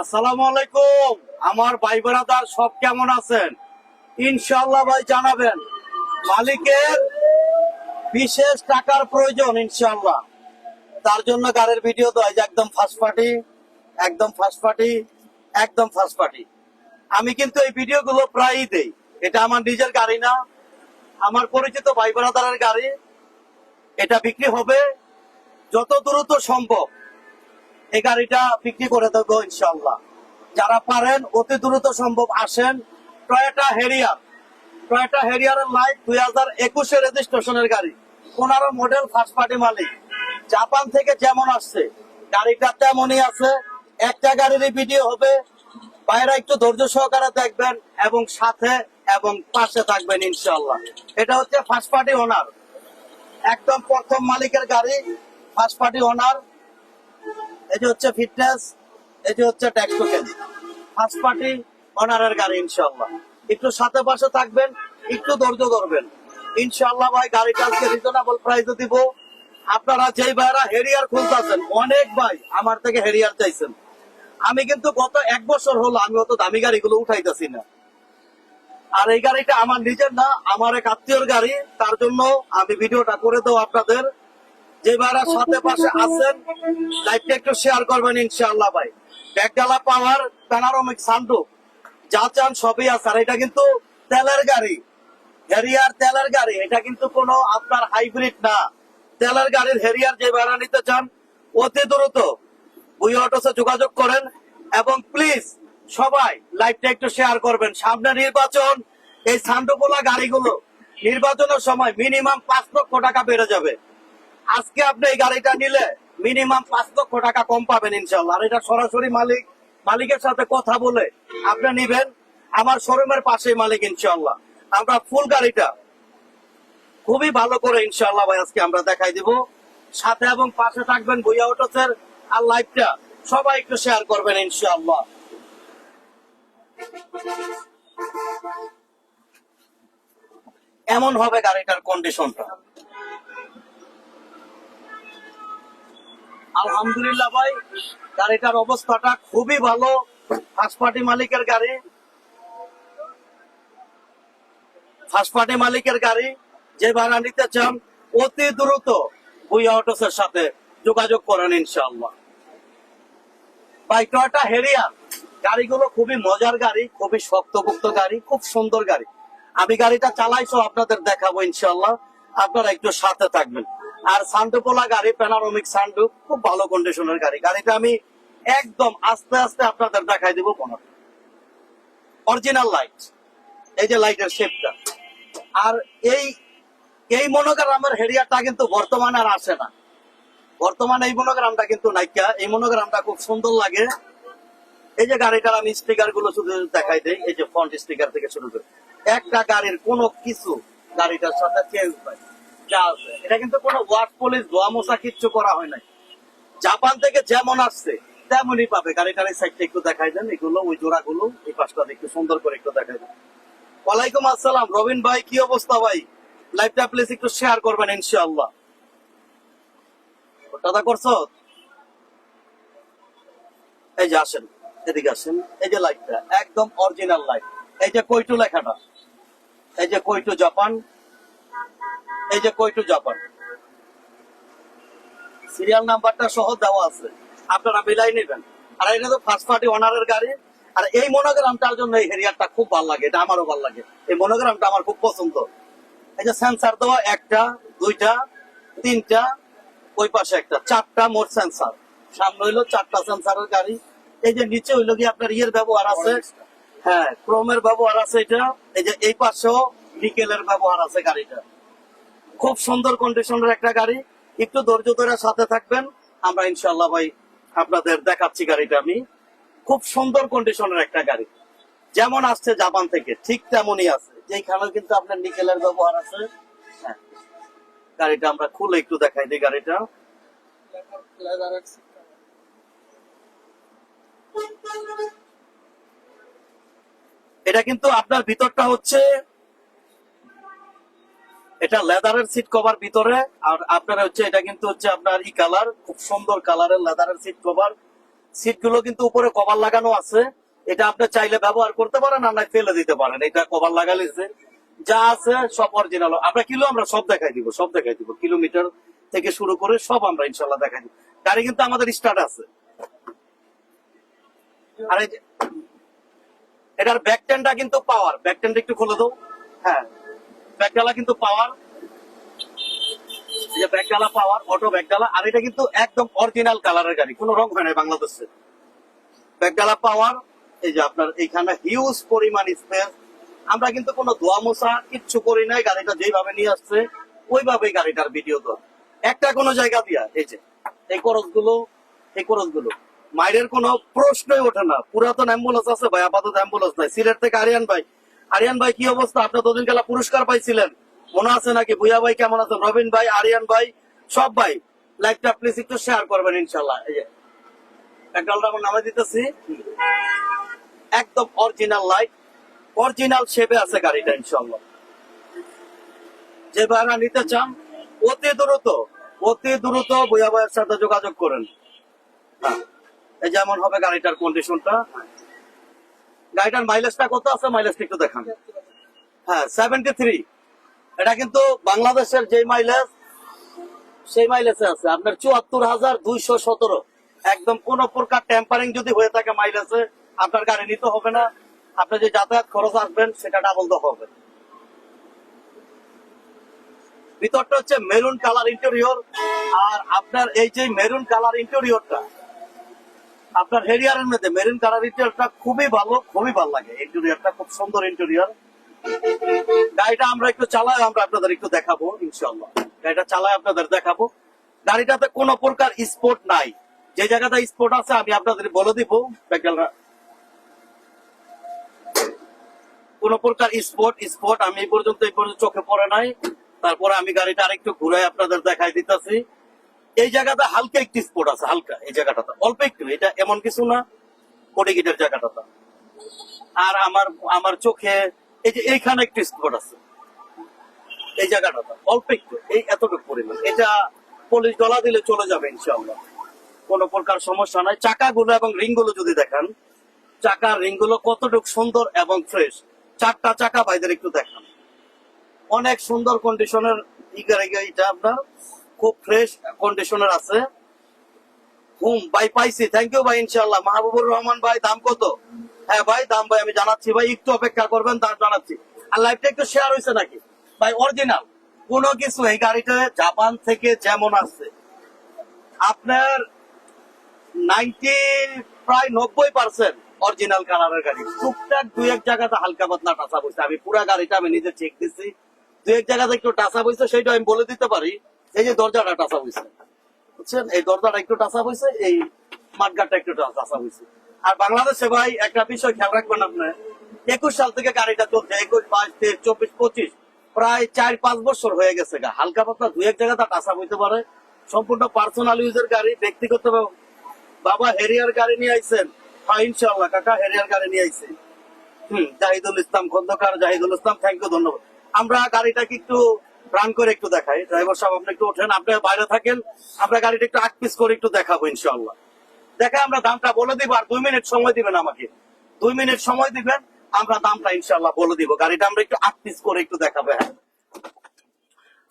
আসসালামু আলাইকুম। আমার ভাই বেড়াদার সব কেমন আছেন? ইনশাল্লাহ ভাই জানাবেন। মালিকের বিশেষ টাকার প্রয়োজন ইনশাল্লাহ তার জন্য গাড়ির ভিডিও দেওয়া যায় একদম ফার্স্ট পার্টি একদম ফার্স্ট পার্টি একদম ফার্স্ট পার্টি আমি কিন্তু এই ভিডিওগুলো প্রায়ই দেই। এটা আমার নিজের গাড়ি না। আমার পরিচিত ভাই বেড়াদারের গাড়ি। এটা বিক্রি হবে যত দ্রুত সম্ভব। এই গাড়িটা বিক্রি করে দেবো ইনশাল্লাহ যারা পারেন, অতি দ্রুত সম্ভব আসেন টয়োটা হেরিয়ার। টয়োটা হেরিয়ারের লাইট দুই হাজার একুশে রেজিস্ট্রেশনের গাড়ি। পনেরো মডেল ফার্স্ট পার্টি মালিক। জাপান থেকে যেমন আসছে, গাড়িটা তেমনই আছে। একটা গাড়িরই ভিডিও হবে। বাইরে একটু ধৈর্য সহকারে দেখবেন এবং সাথে এবং পাশে থাকবেন ইনশাল্লাহ এটা হচ্ছে ফার্স্ট পার্টি ওনার একদম প্রথম মালিকের গাড়ি ফার্স্ট পার্টি ওনার হচ্ছে ফিটনেস হচ্ছে ট্যাক্স ফার্স্ট পার্টি অনারের গাড়ি ইনশাল্লাহ একটু সাথে পাশে থাকবেন, একটু ধৈর্য ধরবেন। ইনশাল্লাহ ভাই, গাড়িটা আজকে রিজনেবল প্রাইসে দিব। আপনারা যেই ভাইরা হেরিয়ার খুলতেছেন অনেক ভাই আমার থেকে হেরিয়ার চাইছেন। আমি কিন্তু গত এক বছর হলো আমি অত দামি গাড়িগুলো উঠাইতেছি না। আর এই গাড়িটা আমার নিজের না, আমার এক আত্মীয়র গাড়ি, তার জন্য আমি ভিডিওটা করে দেবো আপনাদের। যে ভাইরা সাথে পাশে আছেন লাইভটা একটু শেয়ার করবেন ইনশাআল্লাহ ভাই। ব্যাগডালা পাওয়ার প্যানারোমিক সানরুফ যা চান সবই আছে। আর এটা কিন্তু তেলের গাড়ি। হেরিয়ার তেলের গাড়ি। এটা কিন্তু কোনো আপনার হাইব্রিড না। তেলের গাড়ির হেরিয়ার যে ভাড়া নিতে চান, অতি দ্রুত বুই অটোসে যোগাযোগ করেন এবং প্লিজ সবাই লাইভটা একটু শেয়ার করবেন। সামনে নির্বাচন, এই সান্ডোপোলা গাড়িগুলো নির্বাচনের সময় মিনিমাম পাঁচ লক্ষ টাকা বেড়ে যাবে। আজকে আপনি এই গাড়িটা নিলে মিনিমাম পাঁচ লক্ষ টাকা কম পাবেন ইনশাল্লাহ আর এটা সরাসরি মালিক, মালিকের সাথে কথা বলে আপনি নিবেন। আমার শোরুমের পাশেই মালিক ইনশাল্লাহ আমরা ফুল গাড়িটা খুবই ভালো করে ইনশাল্লাহ ভাই, আজকে আমরা দেখাই দিব। সাথে এবং পাশে থাকবেন বইয়া অটোসের আর লাইভটা সবাই একটু শেয়ার করবেন ইনশাল্লাহ এমন হবে গাড়িটার কন্ডিশনটা আলহামদুলিল্লাহ ভাই, গাড়িটার অবস্থাটা খুবই ভালো। ফার্স্ট মালিকের গাড়ি। ফার্স্ট পার্টি মালিকের গাড়ি, যে ভাড়া নিতে চান, অতি দ্রুত ভুইয়া অটোসের সাথে যোগাযোগ করেন ইনশাআল্লাহ। ভাই, টয়টা হেরিয়ার। গাড়িগুলো খুবই মজার গাড়ি, খুবই শক্তপোক্ত গাড়ি, খুব সুন্দর গাড়ি। আমি গাড়িটা চালাইছো আপনাদের দেখাবো ইনশাআল্লাহ। আপনারা একটু সাথে থাকবেন। আর সান্ডুপোলা গাড়ি প্যানারোমিক সান্ডু খুব ভালো কন্ডিশনের গাড়ি। গাড়িটা আমি একদম আস্তে আস্তে আপনাদের দেখাই দিব পনেরো। অরিজিনাল লাইট এই যে লাইটের শেপটা আর এই এই মনোগ্রামের হেরিয়ারটা কিন্তু বর্তমানে আর আসে না। বর্তমানে এই মনোগ্রামটা কিন্তু নাইকা। এই মনোগ্রামটা খুব সুন্দর লাগে। এই যে গাড়িটার আমি স্টিকারগুলো শুধু দেখাই দেই। এই যে ফ্রন্ট স্টিকার থেকে শুরু করে। একটা গাড়ির কোনো কিছু গাড়িটার সাথে চেঞ্জ হয়। এটা কিন্তু কোনো ওয়ার্ড পুলিশ ধোয়া মোছা করা হয় নাই। জাপান থেকে যেমন আসছে, তেমনই পাবে। গাড়িটার এই সাইডটা একটু দেখাই দেন, এগুলো, ওই জোড়াগুলো, এই পাশটা একটু সুন্দর করে একটু দেখাই দেন। ওয়ালাইকুম আসসালাম। রবিন ভাই, কি অবস্থা ভাই? লাইভটা প্লিজ একটু শেয়ার করবেন, ইনশাআল্লাহ। দাদা করছ? এই যে আসেন, এদিকে আসেন। এই যে লাইটটা একদম অরিজিনাল লাইট এই যে কইটু লেখাটা। এই যে কইটু জাপান। এই যে কইটু জাপান। সিরিয়াল নাম্বারটা সহ দেওয়া আছে। আপনারা মিলাই নেবেন। আর এটা তো ফার্স্ট পার্টি ওনারের গাড়ি। আর এই মনোগ্রামটার জন্য এই হেরিয়ারটা খুব ভালো লাগে। এটা আমারও ভালো লাগে। এই মনোগ্রামটা আমার খুব পছন্দ। এই যে সেন্সার দেওয়া, একটা, দুইটা, তিনটা, ওই পাশে একটা, চারটা মোট সেন্সার সামনে হইল চারটা সেন্সারের গাড়ি। এই যে নিচে হইল কি আপনার ইয়ের ব্যবহার আছে? হ্যাঁ ক্রোমের ব্যবহার আছে এটা। এই যে এই পাশেও নিকেলের ব্যবহার আছে গাড়িটা খুব সুন্দর কন্ডিশনের একটা গাড়ি। একটু ধৈর্য ধরে সাথে থাকবেন। আমরা ইনশাল্লাহ ভাই আপনাদের দেখাচ্ছি গাড়িটা আমি। খুব সুন্দর কন্ডিশনের একটা গাড়ি। যেমন আসছে জাপান থেকে, ঠিক তেমনই আছে। যেখানেও কিন্তু আপনার নিকেলের ব্যবহার আছে। হ্যাঁ। গাড়িটা আমরা খুলে একটু দেখাই দিই গাড়িটা। এটা কিন্তু আপনার ভিতরটা হচ্ছে এটা লেদারের সিট কভার ভিতরে, আর আপনার হচ্ছে, এটা কিন্তু হচ্ছে আপনার ই কালার খুব সুন্দর কালারের লেদারের সিট কভার সিটগুলো কিন্তু উপরে কভার লাগানো আছে। এটা আপনি চাইলে ব্যবহার করতে পারেন, আর নাই ফেলে দিতে পারেন। এটা কভার লাগালিছে যা আছে, সব অরিজিনাল আমরা কিলো, আমরা সব দেখাই দিব, সব দেখাই দিব। কিলোমিটার থেকে শুরু করে সব আমরা ইনশাল্লাহ দেখাই দিব। গাড়ি কিন্তু আমাদের স্টার্ট আছে। আর এটার ব্যাক টেনটা কিন্তু পাওয়ার ব্যাক টেনটা একটু খুলে দাও। হ্যাঁ। ব্যাকডালা কিন্তু পাওয়ার যে ব্যাকডালা পাওয়ার, অটো ব্যাকডালা আর এটা কিন্তু একদম অরিজিনাল কালারের গাড়ি, কোনো রং হয় না বাংলাদেশে। ব্যাকডালা পাওয়ার, এই যে আপনার এইখানে হিউজ পরিমাণ স্পেস আমরা কিন্তু কোনো ধোয়া মোছা কিচ্ছু করি নাই, গাড়িটা যেভাবে নিয়ে আসছে, ওইভাবেই গাড়িটার ভিডিও তো একটা কোনো জায়গা দিয়া, এই যে, এই করসগুলো এই করসগুলো মাইরের কোনো প্রশ্নই ওঠে না। পুরাতন অ্যাম্বুলেন্স আছে ভাই, আপাতত অ্যাম্বুলেন্স নাই। সিলেট থেকে আরিয়ান ভাই আরিয়ান ভাই, কি অবস্থা? আপনি দুদিন গেলা পুরস্কার পাইছিলেন। মনে আছে নাকি? ভুইয়া ভাই কেমন আছেন রবিন ভাই, আরিয়ান ভাই, সব ভাই। লাইভটা প্লিজ একটু শেয়ার করবেন ইনশাল্লাহ। যেমন হবে গাড়িটার কন্ডিশনটা গাড়িটার মাইলেজটা কত আছে? মাইলেজটা একটু দেখান। হ্যাঁ সেভেন্টি থ্রি এটা কিন্তু বাংলাদেশের যে মাইলেজ সেই মাইলেজে আছে। আপনার চুয়াত্তর হাজার দুইশো সতেরো। একদম কোন প্রকার টেম্পারিং যদি হয়ে থাকে মাইলেজে আপনার গাড়ি নিতে হবে না। আপনার যে যাতায়াত খরচ আসবেন, সেটা ডাবল তো হবে। ভিতরটা হচ্ছে মেরুন কালার ইন্টেরিয়র আর আপনার এই যে মেরুন কালার ইন্টেরিয়রটা আপনার হেরিয়ারের মধ্যে মেরুন কালার ইন্টেরিয়রটা খুবই ভালো খুবই ভালো লাগে। ইন্টেরিয়রটা খুব সুন্দর ইন্টেরিয়র গাড়িটা আমরা একটু চালাই, আমরা আপনাদের একটু দেখাবো ইনশাল্লাহ গাড়িটা চালাই আপনাদের দেখাবো। গাড়িটাতে কোনো প্রকার স্পোর্ট নাই। যে জায়গাটা স্পোর্ট আছে, আমি আপনাদের বলে দিব প্যাকেলরা কোন প্রকার স্পোর্ট স্পোর্ট আমি এই পর্যন্ত এই পর্যন্ত চোখে পড়ে নাই। তারপরে আমি গাড়িটা আরেকটু ঘুরে আপনাদের দেখাই দিতেছি। এই জায়গাটা হালকা একটি স্পোর্ট আছে, হালকা এই জায়গাটাতে। অল্প একটু, এটা এমন কিছু না কোটিগিটের জায়গাটাতে। আর আমার আমার চোখে এই যে এইখানে একটু স্পট আছে, এই জায়গাটাতে। অল্প একটু, এই এতটুকু পরিমাণ। এটা পুলিশ গলা দিলে চলে যাবে, ইনশাআল্লাহ। কোনো প্রকার সমস্যা নাই। চাকাগুলো এবং রিংগুলো যদি দেখেন, চাকার রিংগুলো কতটুকু সুন্দর এবং ফ্রেশ চারটা চাকা ভাইদের একটু দেখান। অনেক সুন্দর কন্ডিশনের এটা আপনার খুব ফ্রেশ কন্ডিশনের আছে। হুম ভাই, পাইছি। থ্যাংক ইউ ভাই ইনশাল্লাহ মাহবুবুর রহমান, ভাই, দাম কত? হ্যাঁ ভাই, দাম, ভাই, আমি জানাচ্ছি। ভাই, একটু অপেক্ষা করবেন, দাম জানাচ্ছি। আর লাইভটা একটু শেয়ার হয়েছে নাকি? ভাই অরিজিনাল কোনো কিছু এই গাড়িটা জাপান থেকে যেমন আছে। আপনার নাইনটি প্রায় নব্বই পার্সেন্ট অরিজিনাল কালারের গাড়ি। টুকটাক দুই এক জায়গাতে হালকা পাতলা টাসা বইছে। আমি পুরা গাড়িটা আমি নিজে চেক দিছি। দুই এক জায়গাতে একটু টাসা বইছে সেটা আমি বলে দিতে পারি। এই যে দরজাটা টাসা বইছে বুঝছেন? এই দরজাটা একটু টাসা হয়েছে এই মাঠঘাটটা একটু টাসা হয়েছে আর বাংলাদেশে ভাই, একটা বিষয় খেয়াল রাখবেন আপনি, একুশ সাল থেকে গাড়িটা চলছে, একুশ, বাইশ, তেইশ, চব্বিশ, পঁচিশ, প্রায় চার, পাঁচ বছর হয়ে গেছে গা। হালকা পাতলা দুই এক জায়গাতে টাসা হইতে পারে। সম্পূর্ণ পার্সোনাল ইউজের গাড়ি, ব্যক্তিগত বাবা হেরিয়ার গাড়ি নিয়ে আইছেন। হ্যাঁ ইনশাল্লাহ কাকা হেরিয়ার গাড়ি নিয়ে আইছেন হম, জাহিদুল ইসলাম খন্দকার, জাহিদুল ইসলাম থ্যাংক ইউ ধন্যবাদ। আমরা গাড়িটাকে একটু রান করে একটু দেখাই। ড্রাইভার সাহেব, আপনি একটু ওঠেন। আপনি বাইরে থাকেন। আমরা গাড়িটা একটু আট পিস করে একটু দেখাবো ইনশাল্লাহ দেখে আমরা দামটা বলে দিব আর দুই মিনিট সময় দিবেন আমাকে। দুই মিনিট সময় দিবেন, আমরা দামটা ইনশাল্লাহ বলে দিব। গাড়িটা আমরা একটু আট পিস করে একটু দেখাবো হ্যাঁ।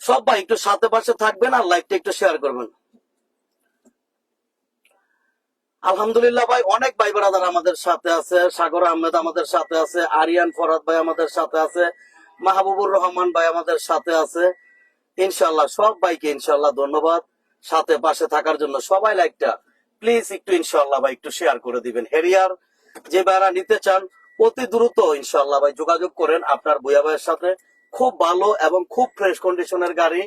সব ভাই, একটু সাথে পাশে থাকবেন আর লাইভটা একটু শেয়ার করবেন। আলহামদুলিল্লাহ ভাই, অনেক ভাই ব্রাদার আমাদের সাথে আছে। সাগর আহমেদ আমাদের সাথে আছে। আরিয়ান ফরাদ ভাই আমাদের সাথে আছে। মাহবুবুর রহমান ভাই আমাদের সাথে আছে। ইনশাল্লাহ সব ভাইকে ইনশাল্লাহ ধন্যবাদ। সাথে পাশে থাকার জন্য সবাই লাইকটা। প্লিজ একটু ইনশাল্লাহ ভাই একটু শেয়ার করে দিবেন। হেরিয়ার যে ভাইরা নিতে চান, অতি দ্রুত ইনশাল্লাহ ভাই যোগাযোগ করেন আপনার বইয়া ভাইয়ের সাথে। খুব ভালো এবং খুব ফ্রেশ কন্ডিশনের গাড়ি।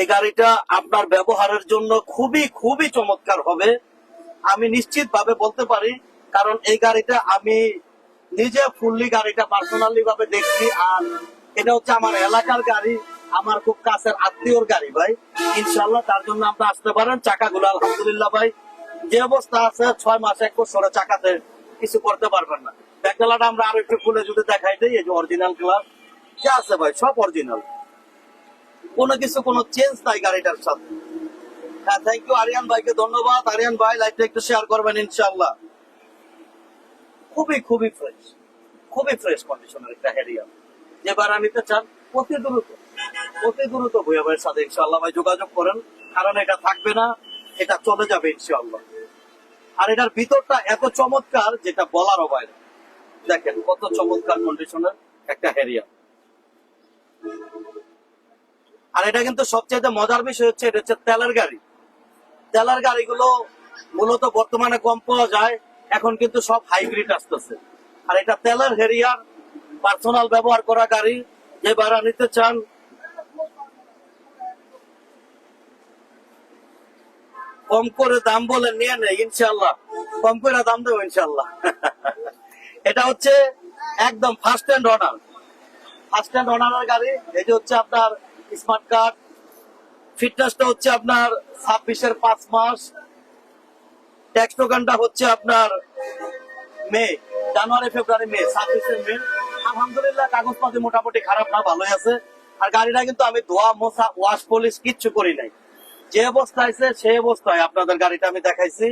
এই গাড়িটা আপনার ব্যবহারের জন্য খুবই খুবই চমৎকার হবে। আমি নিশ্চিত ভাবে বলতে পারি, কারণ এই গাড়িটা আমি নিজে ফুললি গাড়িটা পার্সোনালি ভাবে দেখছি, আর এটা হচ্ছে আমার এলাকার গাড়ি, আমার খুব কাছের আত্মীয়র গাড়ি ভাই। ইনশাল্লাহ তার জন্য আপনি আসতে পারেন, চাকাগুলো আলহামদুলিল্লাহ ভাই। যে অবস্থা আছে, ছয় মাস, এক বছরে চাকাতে কিছু করতে পারবেন না। ব্যাকডালাটা আমরা আরও একটু খুলে যদি দেখাই দিই, এই যে অরিজিনাল গ্লাস যা আছে ভাই, সব অরিজিনাল কোনো কিছু, কোনো চেঞ্জ নাই গাড়িটার সাথে। হ্যাঁ থ্যাংক ইউ আরিয়ান ভাইকে ধন্যবাদ। আরিয়ান ভাই লাইভটা একটু শেয়ার করবেন, ইনশাআল্লাহ। খুবই খুবই ফ্রেশ খুবই ফ্রেশ কন্ডিশনের একটা হেরিয়া যে ভাড়া নিতে চান, অতি দ্রুত অতি দ্রুত ভুয়া ভাইয়ের সাথে ইনশাআল্লাহ ভাই যোগাযোগ করেন, কারণ এটা থাকবে না, এটা চলে যাবে ইনশাআল্লাহ। আর এটার ভিতরটা এত চমৎকার, যেটা বলারও বাইরে দেখেন কত চমৎকার কন্ডিশনের একটা হেরিয়া আর এটা কিন্তু সবচেয়ে মজার বিষয় হচ্ছে, এটা হচ্ছে তেলের গাড়ি। তেলের গাড়িগুলো মূলত বর্তমানে কম পাওয়া যায় এখন কিন্তু সব হাইব্রিড আসতেছে। আর এটা তেলের হেরিয়ার পার্সোনাল ব্যবহার করা গাড়ি, যে ভাড়া নিতে চান। কম করে দাম বলে নিয়ে নেই ইনশাল্লাহ কম করে দাম দেবো ইনশাল্লাহ এটা হচ্ছে একদম first hand owner first hand অনারের গাড়ি এই যে হচ্ছে আপনার স্মার্ট কার্ড ফিটনেসটা হচ্ছে আপনার ছাব্বিশের পাঁচ মাস। ট্যাক্স টোকানটা হচ্ছে আপনার মে, জানুয়ারি, ফেব্রুয়ারি, মে ছাব্বিশের মে। আলহামদুলিল্লাহ, কাগজপাতি মোটামুটি খারাপ না, ভালোই আছে। আর গাড়িটা কিন্তু আমি ধোয়া, মোছা ওয়াশ পলিশ কিচ্ছু করি নাই। যে অবস্থায় আছে সেই অবস্থায় আপনাদের গাড়িটা আমি দেখাইছি।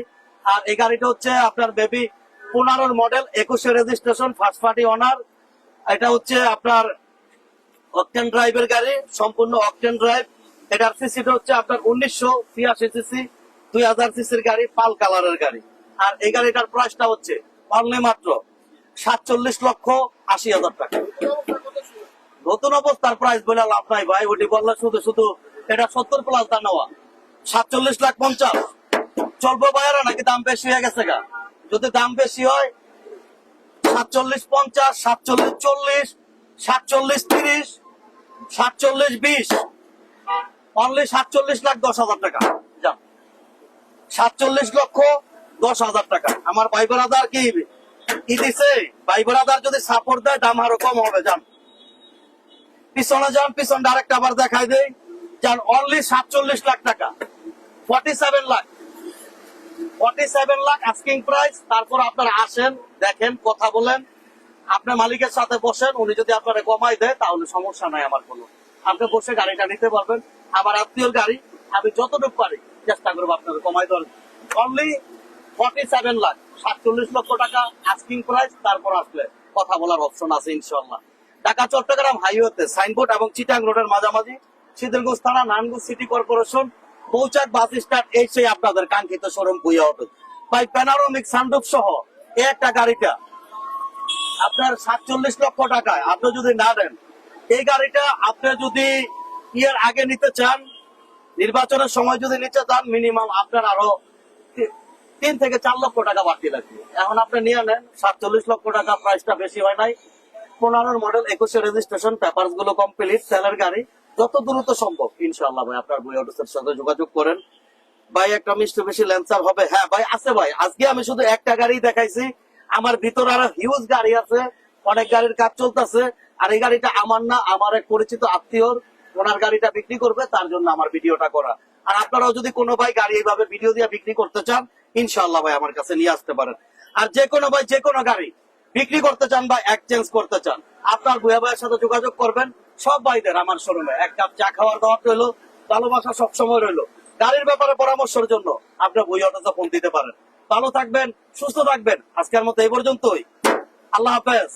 আর এই গাড়িটা হচ্ছে আপনার বেবি পনেরোর মডেল একুশে রেজিস্ট্রেশন ফার্স্ট পার্টি অনার এটা হচ্ছে আপনার অকটেন ড্রাইভের গাড়ি, সম্পূর্ণ অকটেন ড্রাইভ এটার সিসিটা হচ্ছে আপনার উনিশশো ছিয়াশি সিসি দুই হাজার সিসির গাড়ি, পাল কালারের গাড়ি। আর এই গাড়িটার প্রাইসটা হচ্ছে অনলি মাত্র সাতচল্লিশ লক্ষ আশি হাজার টাকা। নতুন অবস্থার প্রাইস বলে লাভ নাই ভাই, ওটি বললে শুধু শুধু এটা সত্তর প্লাস দা নেওয়া। সাতচল্লিশ লাখ পঞ্চাশ। চলবো বাইরে নাকি দাম বেশি হয়ে গেছে গা? যদি দাম বেশি হয়, সাতচল্লিশ পঞ্চাশ, সাতচল্লিশ চল্লিশ, সাতচল্লিশ তিরিশ, সাতচল্লিশ বিশ। অনলি সাতচল্লিশ লাখ দশ হাজার টাকা। সাতচল্লিশ লক্ষ দশ হাজার টাকা। আমার ভাই ব্রাদার কি কি দিছে? ভাই ব্রাদার যদি সাপোর্ট দেয়, দাম আরও কম হবে যান পিছনে যান পিছনে আরেকটা আবার দেখাই দেই। যান অনলি সাতচল্লিশ লাখ টাকা। Forty seven lakh. Forty seven lakh asking price তারপর আপনারা আসেন, দেখেন, কথা বলেন। আপনার মালিকের সাথে বসেন, উনি যদি আপনারা কমাই দেয়, তাহলে সমস্যা নাই আমার কোনো। আপনি বসে গাড়িটা নিতে পারবেন। আমার আত্মীয়র গাড়ি, আমি যতটুকু পারি। চেষ্টা করব আপনার কমাই দেওয়ার। অনলি ফর্টি সেভেন লাখ সাতচল্লিশ লক্ষ টাকা আস্কিং প্রাইস তারপর আসলে কথা বলার অপশন আছে ইনশাল্লাহ ঢাকা, চট্টগ্রাম হাইওয়েতে সাইনবোর্ড এবং চিটাং রোডের মাঝামাঝি শীতলগঞ্জ থানা নানগঞ্জ সিটি কর্পোরেশন পৌঁছাক বাস স্ট্যান্ড এই সেই আপনাদের কাঙ্ক্ষিত শোরুম বুয়া অটো ভাই প্যানারোমিক সানরুফ সহ একটা গাড়িটা আপনার সাতচল্লিশ লক্ষ টাকায়, আপনি যদি না দেন, এই গাড়িটা আপনি যদি ইয়ের আগে নিতে চান নির্বাচনের সময় যদি নিতে চান মিনিমাম আপনার আরও তিন থেকে চার লক্ষ টাকা বাড়তি লাগবে। এখন আপনি নিয়ে নেন, সাতচল্লিশ লক্ষ টাকা প্রাইসটা বেশি হয় নাই। পনেরোর মডেল একুশে রেজিস্ট্রেশন পেপারগুলো কমপ্লিট সেলের গাড়ি, যত দ্রুত সম্ভব ইনশাল্লাহ ভাই, আপনার বই অটোসের সাথে যোগাযোগ করেন। ভাই, একটা মিষ্টি বেশি ল্যান্সার হবে। হ্যাঁ ভাই, আছে ভাই। আজকে আমি শুধু একটা গাড়ি দেখাইছি। আমার ভিতরে আরও হিউজ গাড়ি আছে। অনেক গাড়ির কাজ চলতেছে। আর এই গাড়িটা আমার না, আমার এক পরিচিত আত্মীয়র। ওনার গাড়িটা বিক্রি করবে, তার জন্য আমার ভিডিওটা করা। আর আপনারাও যদি কোনো ভাই গাড়ি এইভাবে ভিডিও দিয়ে বিক্রি করতে চান ইনশাল্লাহ ভাই আমার কাছে নিয়ে আসতে পারেন। আর যে কোনো ভাই, যে কোনো গাড়ি বিক্রি করতে চান বা এক্সচেঞ্জ করতে চান, আপনার ভুয়া ভাইয়ের সাথে যোগাযোগ করবেন। সব ভাইদের আমার শোরুমে এক কাপ চা খাওয়ার দাওয়াত রইল ভালোবাসা সবসময় রইল। গাড়ির ব্যাপারে পরামর্শের জন্য আপনার বই অটোতে ফোন দিতে পারেন। ভালো থাকবেন, সুস্থ থাকবেন। আজকের মতো এই পর্যন্তই। আল্লাহ হাফেজ।